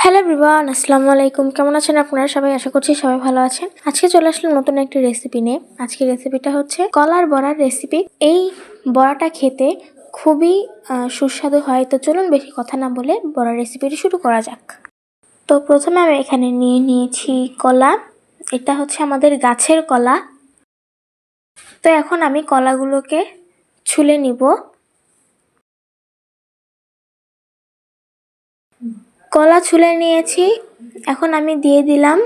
Hello everyone, আসসালামু আলাইকুম। কেমন আছেন আপনারা? সবাই আশা করছি সবাই ভালো আছেন। আজকে চলে আসলাম নতুন একটি রেসিপি নিয়ে। আজকে রেসিপিটা হচ্ছে কলার বড়ার রেসিপি এই বড়াটা খেতে খুবই সুস্বাদু হয়। তো চলুন বেশি কথা না বলে বড়ার রেসিপিটি শুরু করা যাক। তো প্রথমে আমি এখানে নিয়ে নিয়েছি কলা। এটা হচ্ছে আমাদের গাছের কলা। তো এখন আমি কলাগুলোকে ছুলে নিব। কলা ছুলে নিয়েছি। এখন আমি দিয়ে দিলাম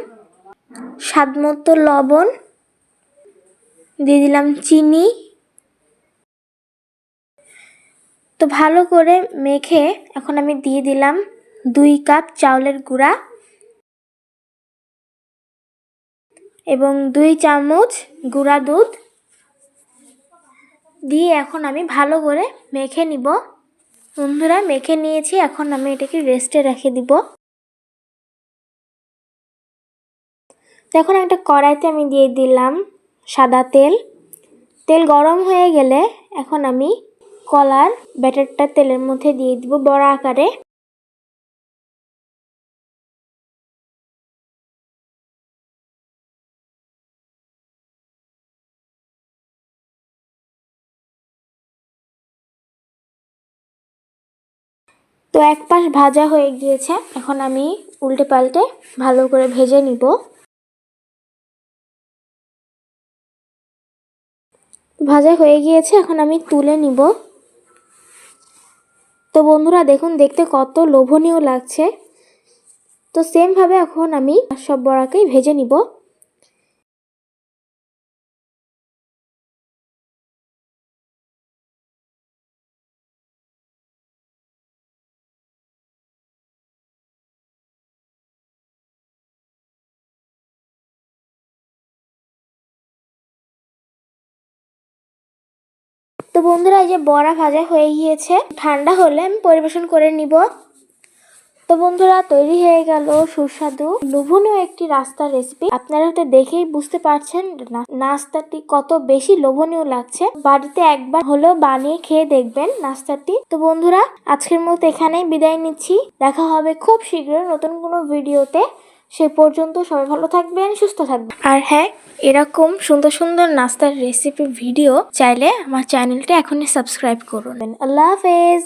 স্বাদ মতো লবণ, দিয়ে দিলাম চিনি। তো ভালো করে মেখে এখন আমি দিয়ে দিলাম দুই কাপ চাউলের গুঁড়া এবং দুই চামচ গুঁড়া দুধ। দিয়ে এখন আমি ভালো করে মেখে নিব। বন্ধুরা, মেখে নিয়েছি। এখন আমি এটাকে রেস্টে রেখে দিব। এখন একটা কড়াইতে আমি দিয়ে দিলাম সাদা তেল। তেল গরম হয়ে গেলে এখন আমি কলার ব্যাটারটা তেলের মধ্যে দিয়ে দিব বড় আকারে। তো এক পাশ ভাজা হয়ে গিয়েছে, এখন আমি উল্টে পাল্টে ভালো করে ভেজে নিব। ভাজা হয়ে গিয়েছে, এখন আমি তুলে নিব। তো বন্ধুরা, দেখুন, দেখতে কত লোভনীয় লাগছে। তো সেমভাবে এখন আমি সব বড়াকেই ভেজে নিব। তো বন্ধুরা, এই যে বড়া ভাজা হয়ে গিয়েছে। ঠান্ডা হলে আমি পরিবেশন করে নিব। তো বন্ধুরা, তৈরি হয়ে গেল সুস্বাদু, লোভনীয় একটি রাস্তার রেসিপি আপনারা হয়তো দেখেই বুঝতে পারছেন নাস্তাটি কত বেশি লোভনীয় লাগছে। বাড়িতে একবার হলেও বানিয়ে খেয়ে দেখবেন নাস্তাটি। তো বন্ধুরা, আজকের মতো এখানেই বিদায় নিচ্ছি। দেখা হবে খুব শীঘ্রই নতুন কোনো ভিডিওতে। সে পর্যন্ত সবাই ভালো থাকবেন সুস্থ থাকবেন। আর হ্যাঁ এরকম সুন্দর সুন্দর নাস্তার রেসিপি ভিডিও চাইলে আমার চ্যানেলটা এখনই সাবস্ক্রাইব করুন। আল্লাহ হাফেজ।